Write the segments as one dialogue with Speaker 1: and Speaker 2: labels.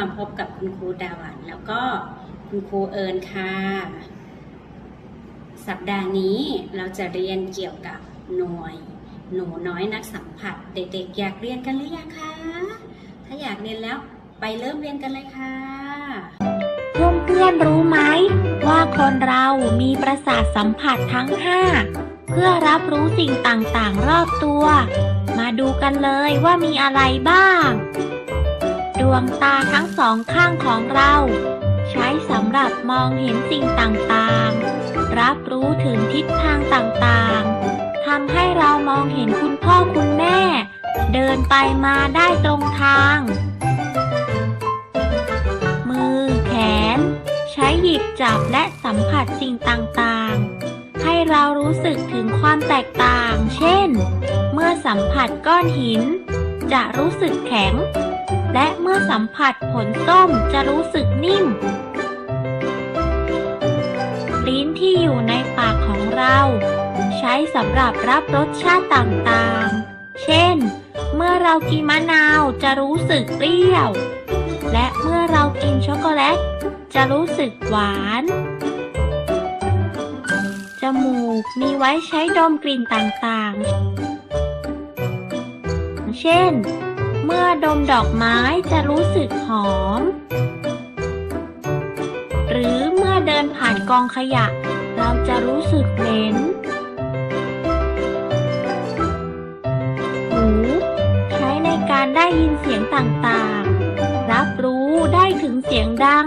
Speaker 1: มาพบกับคุณครูดาวันแล้วก็คุณครูเอิญค่ะ สัปดาห์นี้เราจะเรียนเกี่ยวกับหน่วย หนูน้อยนักสัมผัส เด็กๆ อยากเรียนกันหรือยังคะ ถ้าอยากเรียนแล้วไปเริ่มเรียนกันเลยค่ะ
Speaker 2: เพื่อนเพื่อนๆรู้ไหม ว่าคนเรามีประสาทสัมผัสทั้ง 5 เพื่อรับรู้สิ่งต่างๆ รอบตัว มาดูกันเลยว่ามีอะไรบ้าง ดวงตาทั้งสองข้างของเรา ใช้สำหรับมองเห็นสิ่งต่างๆ รับรู้ถึงทิศทางต่างๆทำให้เรามองเห็นคุณพ่อคุณแม่ เดินไปมาได้ตรงทาง มือแขน ใช้หยิบจับและสัมผัสสิ่งต่างๆ ให้เรารู้สึกถึงความแตกต่าง เช่น เมื่อสัมผัสก้อนหิน จะรู้สึกแข็ง และเมื่อสัมผัสผลส้มจะรู้สึกนิ่ม ลิ้นที่อยู่ในปากของเรา ใช้สำหรับรับรสชาติต่างๆ เช่น เมื่อเรากินมะนาวจะรู้สึกเปรี้ยว และเมื่อเรากินช็อกโกแลตจะรู้สึกหวาน จมูกมีไว้ใช้ดมกลิ่นต่างๆ เช่น มื่อดมดอกไม้จะรู้สึกหอม หรือเมื่อเดินผ่านกองขยะ เราจะรู้สึกเหม็นหูใช้ในการได้ยินเสียงต่างๆ รับรู้ได้ถึงเสียงดัง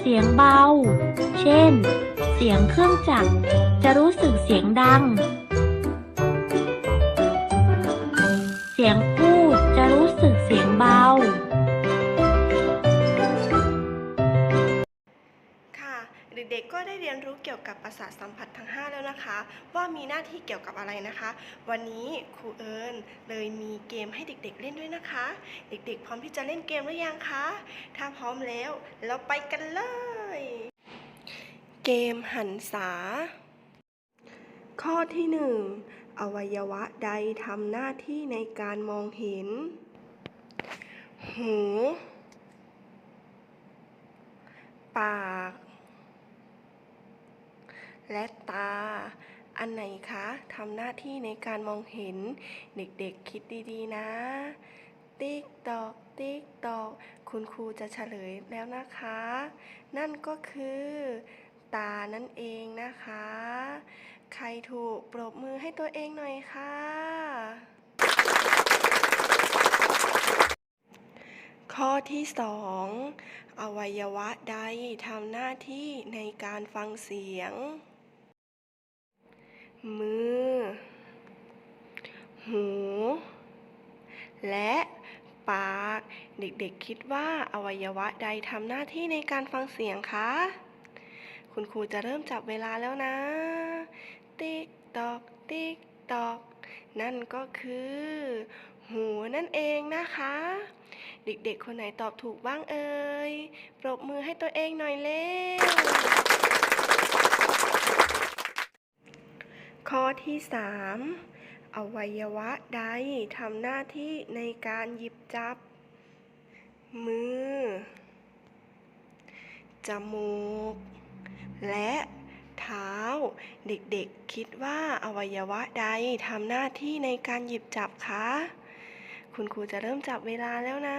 Speaker 2: เสียงเบา เช่น เสียงเครื่องจักรจะรู้สึกเสียงดัง เสียงพูดจะรู้สึก สียงเบา
Speaker 3: ค่ะ เด็กๆ ก็ได้เรียนรู้เกี่ยวกับประสาทสัมผัสทั้ง 5 แล้วนะคะ ว่ามีหน้าที่เกี่ยวกับอะไรนะคะ วันนี้ครูเอิญเลยมีเกมให้เด็กๆ เล่นด้วยนะคะ เด็กๆ พร้อมที่จะเล่นเกมหรือยังคะ ถ้าพร้อมแล้ว เราไปกันเลย เกมหันษา ข้อที่ 1อวัยวะใดทำหน้าที่ในการมองเห็น หู ปาก และตา อันไหนคะทำหน้าที่ในการมองเห็น เด็กๆคิดดีๆนะ ติ๊กตอก ติ๊กตอก คุณครูจะเฉลยแล้วนะคะ นั่นก็คือตานั่นเองนะคะ ใครถูกปรบมือให้ตัวเองหน่อยค่ะอ ที่สองอวัยวะใดทำหน้าที่ในการฟังเสียง มือ หู และปาก เด็กๆคิดว่าอวัยวะใดทำหน้าที่ในการฟังเสียงคะ คุณครูจะเริ่มจับเวลาแล้วนะ ติ๊กตอกติ๊กตอก นั่นก็คือ หูนั่นเองนะคะ เด็กๆ คนไหนตอบถูกบ้างเอ่ย ปรบมือให้ตัวเองหน่อยเร็ว ข้อที่ 3 อวัยวะใดทำหน้าที่ในการหยิบจับ มือ จมูก และเท้า เด็กๆ คิดว่าอวัยวะใดทำหน้าที่ในการหยิบจับคะ คุณครูจะเริ่มจับเวลาแล้วนะ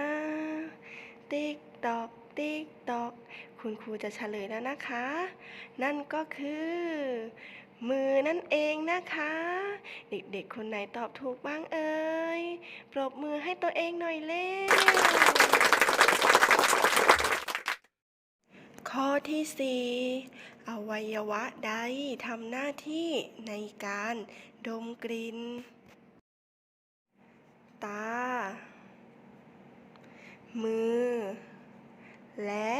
Speaker 3: ติ๊กตอก ติ๊กตอก คุณครูจะเฉลยแล้วนะคะ นั่นก็คือ มือนั่นเองนะคะ เด็กๆ คนไหนตอบถูกบ้างเอ่ย ปรบมือให้ตัวเองหน่อยเร็วข้อที่ 4 อวัยวะใดทำหน้าที่ในการดมกลิ่น ตา มือ และ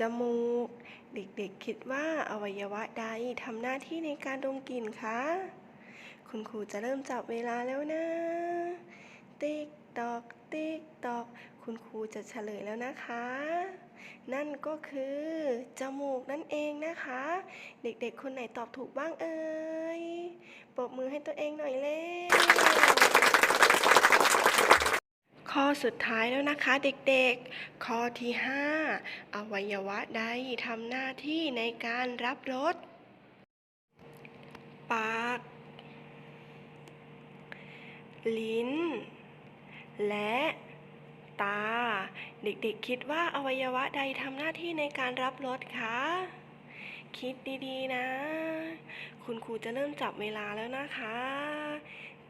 Speaker 3: จมูก เด็กๆคิดว่าอวัยวะใดทำหน้าที่ในการดมกลิ่นคะ คุณครูจะเริ่มจับเวลาแล้วนะ ติ๊กตอก ติ๊กตอก คุณครูจะเฉลยแล้วนะคะ นั่นก็คือ จมูกนั่นเองนะคะ เด็กๆ คนไหนตอบถูกบ้างเอ่ย ปรบมือให้ตัวเองหน่อยเร็ว ข้อสุดท้ายแล้วนะคะเด็กๆ ข้อที่ 5 อวัยวะใดทำหน้าที่ในการรับรส ปาก ลิ้น และตา เด็กๆ คิดว่าอวัยวะใดทำหน้าที่ในการรับรสคะ คิดดีๆ นะ คุณครูจะเริ่มจับเวลาแล้วนะคะ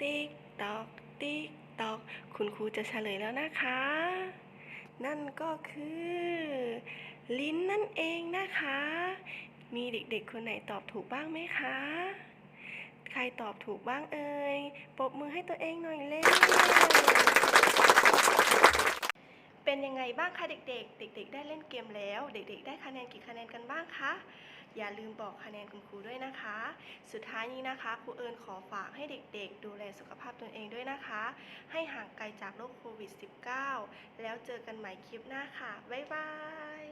Speaker 3: ติ๊กตอก ติ๊ก ตอกคุณครูจะเฉลยแล้วนะคะ นั่นก็คือ ลิ้นนั่นเองนะคะ มีเด็กๆ คนไหนตอบถูกบ้างไหมคะ ใครตอบถูกบ้างเอ่ยปรบมือให้ตัวเองหน่อยเร็วเป็นยังไงบ้างคะเด็กๆ เด็ก ๆ ได้เล่นเกมแล้ว เด็ก ๆ ได้คะแนนกี่คะแนนกันบ้างคะ อย่าลืมบอกคะแนนคุณครูด้วยนะคะ สุดท้ายนี้นะคะครูเอิญขอฝากให้เด็กๆ ดูแลสุขภาพตนเองด้วยนะคะ ให้ห่างไกลจากโรคโควิด -19 แล้วเจอกันใหม่คลิปหน้าค่ะ บ๊ายบาย